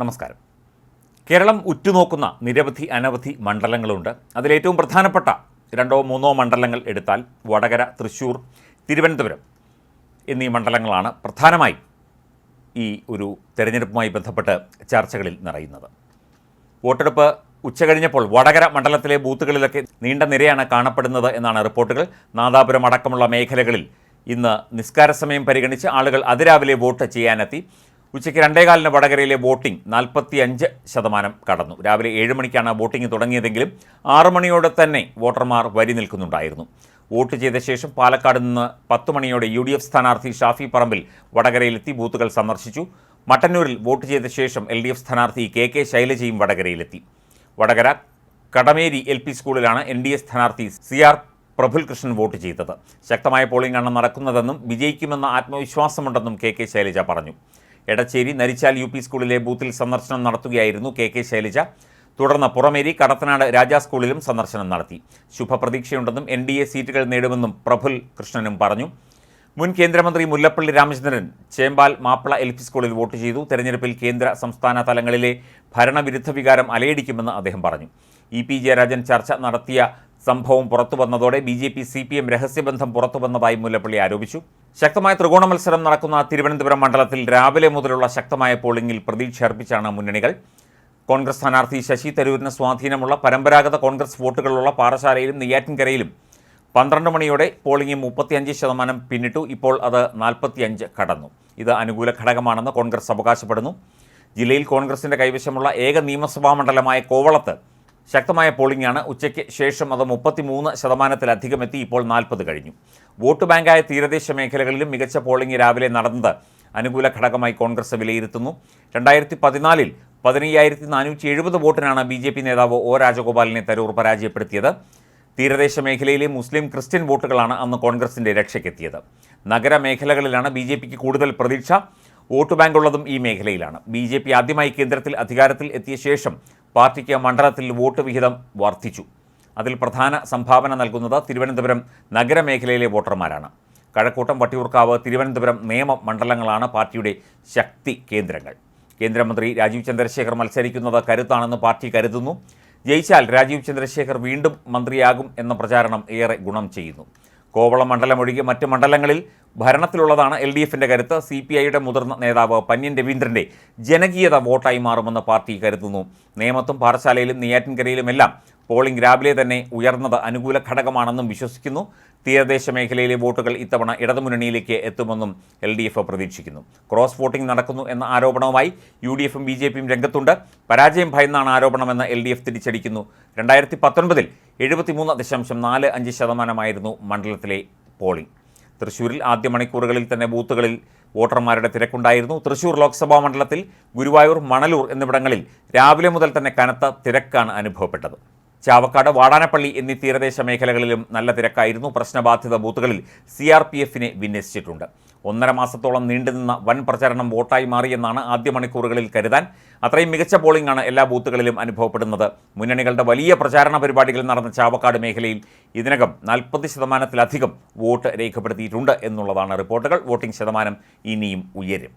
നമസ്കാരം. കേരളം ഉറ്റുനോക്കുന്ന നിരവധി അനവധി മണ്ഡലങ്ങളുണ്ട്. അതിലേറ്റവും പ്രധാനപ്പെട്ട രണ്ടോ മൂന്നോ മണ്ഡലങ്ങൾ എടുത്താൽ വടകര തൃശ്ശൂർ തിരുവനന്തപുരം എന്നീ മണ്ഡലങ്ങളാണ് പ്രധാനമായി ഈ ഒരു തെരഞ്ഞെടുപ്പുമായി ബന്ധപ്പെട്ട് ചർച്ചകളിൽ നിറയുന്നത്. വോട്ടെടുപ്പ് ഉച്ചകഴിഞ്ഞപ്പോൾ വടകര മണ്ഡലത്തിലെ ബൂത്തുകളിലൊക്കെ നീണ്ട നിരയാണ് കാണപ്പെടുന്നത് എന്നാണ് റിപ്പോർട്ടുകൾ. നാദാപുരം അടക്കമുള്ള മേഖലകളിൽ ഇന്ന് നിസ്കാര സമയം പരിഗണിച്ച് ആളുകൾ അതിരാവിലെ വോട്ട് ചെയ്യാനെത്തി. ഉച്ചയ്ക്ക് രണ്ടേകാലിന് വടകരയിലെ വോട്ടിംഗ് നാൽപ്പത്തി അഞ്ച് ശതമാനം കടന്നു. രാവിലെ ഏഴ് മണിക്കാണ് വോട്ടിംഗ് തുടങ്ങിയതെങ്കിലും ആറു മണിയോടെ തന്നെ വോട്ടർമാർ വരി നിൽക്കുന്നുണ്ടായിരുന്നു. വോട്ട് ചെയ്ത ശേഷം പാലക്കാട് നിന്ന് പത്ത് മണിയോടെ യു ഡി എഫ് സ്ഥാനാർത്ഥി ഷാഫി പറമ്പിൽ വടകരയിലെത്തി ബൂത്തുകൾ സന്ദർശിച്ചു. മട്ടന്നൂരിൽ വോട്ട് ചെയ്ത ശേഷം എൽ ഡി എഫ് സ്ഥാനാർത്ഥി കെ കെ ശൈലജയും വടകരയിലെത്തി. വടകര കടമേരി എൽ പി സ്കൂളിലാണ് എൻ ഡി എ സ്ഥാനാർത്ഥി C R Praful Krishnan vote ചെയ്തത്. ശക്തമായ പോളിംഗ് ആണ് നടക്കുന്നതെന്നും വിജയിക്കുമെന്ന ആത്മവിശ്വാസമുണ്ടെന്നും കെ കെ ശൈലജ പറഞ്ഞു. എടച്ചേരി നരിച്ചാൽ യു പി സ്കൂളിലെ ബൂത്തിൽ സന്ദർശനം നടത്തുകയായിരുന്നു കെ കെ ശൈലജ. തുടർന്ന് പുറമേരി കടത്തനാട് രാജാ സ്കൂളിലും സന്ദർശനം നടത്തി. ശുഭപ്രതീക്ഷയുണ്ടെന്നും എൻ ഡി എ സീറ്റുകൾ നേടുമെന്നും പ്രഫുൽ കൃഷ്ണനും പറഞ്ഞു. മുൻ കേന്ദ്രമന്ത്രി മുല്ലപ്പള്ളി രാമചന്ദ്രൻ ചേമ്പാൽ മാപ്പിള എൽ പി സ്കൂളിൽ വോട്ട് ചെയ്തു. തെരഞ്ഞെടുപ്പിൽ കേന്ദ്ര സംസ്ഥാന തലങ്ങളിലെ ഭരണവിരുദ്ധ വികാരം അലയടിക്കുമെന്ന് അദ്ദേഹം പറഞ്ഞു. ഇ പി ജയരാജൻ ചർച്ച നടത്തിയ സംഭവം പുറത്തു വന്നതോടെ B J P C P M രഹസ്യബന്ധം പുറത്തു വന്നതായി മുല്ലപ്പള്ളി ആരോപിച്ചു. ശക്തമായ ത്രികോണ മത്സരം നടക്കുന്ന തിരുവനന്തപുരം മണ്ഡലത്തിൽ രാവിലെ മുതലുള്ള ശക്തമായ പോളിംഗിൽ പ്രതീക്ഷ അർപ്പിച്ചാണ് മുന്നണികൾ. കോൺഗ്രസ് സ്ഥാനാർത്ഥി ശശി തരൂരിന് സ്വാധീനമുള്ള പരമ്പരാഗത കോൺഗ്രസ് വോട്ടുകളുള്ള പാറശാലയിലും നെയ്യാറ്റിൻകരയിലും പന്ത്രണ്ട് മണിയോടെ പോളിംഗ് മുപ്പത്തിയഞ്ച് ശതമാനം പിന്നിട്ടു. ഇപ്പോൾ അത് നാൽപ്പത്തിയഞ്ച് കടന്നു. ഇത് അനുകൂല ഘടകമാണെന്ന് കോൺഗ്രസ് അവകാശപ്പെടുന്നു. ജില്ലയിൽ കോൺഗ്രസിന്റെ കൈവശമുള്ള ഏക നിയമസഭാ മണ്ഡലമായ കോവളത്ത് ശക്തമായ പോളിംഗാണ് ഉച്ചയ്ക്ക് ശേഷം അത് മുപ്പത്തിമൂന്ന് ശതമാനത്തിലധികം എത്തി ഇപ്പോൾ നാൽപ്പത് കഴിഞ്ഞു. വോട്ട് ബാങ്കായ തീരദേശ മേഖലകളിലും മികച്ച പോളിംഗ് രാവിലെ നടന്നത് അനുകൂല ഘടകമായി കോൺഗ്രസ് വിലയിരുത്തുന്നു. രണ്ടായിരത്തി പതിനാലിൽ പതിനയ്യായിരത്തി നാനൂറ്റി എഴുപത് വോട്ടിനാണ് ബി ജെ പി നേതാവ് ഒ രാജഗോപാലിനെ തരൂർ പരാജയപ്പെടുത്തിയത്. തീരദേശ മേഖലയിലെ മുസ്ലിം ക്രിസ്ത്യൻ വോട്ടുകളാണ് അന്ന് കോൺഗ്രസിന്റെ രക്ഷയ്ക്കെത്തിയത്. നഗരമേഖലകളിലാണ് ബി ജെ പിക്ക് കൂടുതൽ പ്രതീക്ഷ. വോട്ട് ബാങ്കുള്ളതും ഈ മേഖലയിലാണ്. ബി ജെ പി ആദ്യമായി കേന്ദ്രത്തിൽ അധികാരത്തിൽ എത്തിയ ശേഷം പാർട്ടിക്ക് മണ്ഡലത്തിൽ വോട്ട് വിഹിതം വർദ്ധിച്ചു. അതിൽ പ്രധാന സംഭാവന നൽകുന്നത് തിരുവനന്തപുരം നഗരമേഖലയിലെ വോട്ടർമാരാണ്. കഴക്കൂട്ടം വട്ടിയൂർക്കാവ് തിരുവനന്തപുരം നിയമ മണ്ഡലങ്ങളാണ് പാർട്ടിയുടെ ശക്തി കേന്ദ്രങ്ങൾ. കേന്ദ്രമന്ത്രി രാജീവ് ചന്ദ്രശേഖർ മത്സരിക്കുന്നത് കരുത്താണെന്ന് പാർട്ടി കരുതുന്നു. ജയിച്ചാൽ രാജീവ് ചന്ദ്രശേഖർ വീണ്ടും മന്ത്രിയാകും എന്ന പ്രചാരണം ഏറെ ഗുണം ചെയ്യുന്നു. കോവളം മണ്ഡലം ഒഴികെ മറ്റ് മണ്ഡലങ്ങളിൽ ഭരണത്തിലുള്ളതാണ് എൽ ഡി എഫിന്റെ കരുത്ത്. സി പി ഐയുടെ മുതിർന്ന നേതാവ് പന്യൻ രവീന്ദ്രന്റെ ജനകീയത വോട്ടായി മാറുമെന്ന് പാർട്ടി കരുതുന്നു. നേമത്തും പാറശാലയിലും നെയ്യാറ്റിൻകരയിലുമെല്ലാം പോളിംഗ് രാവിലെ തന്നെ ഉയർന്നത് അനുകൂല ഘടകമാണെന്നും വിശ്വസിക്കുന്നു. തീരദേശ മേഖലയിലെ വോട്ടുകൾ ഇത്തവണ ഇടതുമുന്നണിയിലേക്ക് എത്തുമെന്നും എൽ ഡി എഫ് പ്രതീക്ഷിക്കുന്നു. ക്രോസ് വോട്ടിംഗ് നടക്കുന്നു എന്ന ആരോപണവുമായി യു ഡി എഫും ബി ജെ പിയും രംഗത്തുണ്ട്. പരാജയം ഭയന്നാണ് ആരോപണമെന്ന് എൽ ഡി എഫ് തിരിച്ചടിക്കുന്നു. രണ്ടായിരത്തി പത്തൊൻപതിൽ എഴുപത്തിമൂന്ന് ദശാംശം നാല് അഞ്ച് ശതമാനമായിരുന്നു മണ്ഡലത്തിലെ പോളിംഗ്. തൃശ്ശൂരിൽ ആദ്യ മണിക്കൂറുകളിൽ തന്നെ ബൂത്തുകളിൽ വോട്ടർമാരുടെ തിരക്കുണ്ടായിരുന്നു. തൃശൂർ ലോക്സഭാ മണ്ഡലത്തിൽ ഗുരുവായൂർ മണലൂർ എന്നിവിടങ്ങളിൽ രാവിലെ മുതൽ തന്നെ കനത്ത തിരക്കാണ് അനുഭവപ്പെട്ടത്. ചാവക്കാട് വാടാനപ്പള്ളി എന്നീ തീരദേശ മേഖലകളിലും നല്ല തിരക്കായിരുന്നു. പ്രശ്നബാധിത ബൂത്തുകളിൽ സി ആർ പി എഫിനെ വിന്യസിച്ചിട്ടുണ്ട്. ഒന്നര മാസത്തോളം നീണ്ടുനിന്ന വൻ പ്രചരണം വോട്ടായി മാറിയെന്നാണ് ആദ്യ മണിക്കൂറുകളിൽ കരുതാൻ. അത്രയും മികച്ച പോളിംഗാണ് എല്ലാ ബൂത്തുകളിലും അനുഭവപ്പെടുന്നത്. മുന്നണികളുടെ വലിയ പ്രചാരണ പരിപാടികൾ നടന്ന ചാവക്കാട് മേഖലയിൽ ഇതിനകം നാൽപ്പത് ശതമാനത്തിലധികം വോട്ട് രേഖപ്പെടുത്തിയിട്ടുണ്ട് എന്നുള്ളതാണ് റിപ്പോർട്ടുകൾ. വോട്ടിംഗ് ശതമാനം ഇനിയും ഉയരും.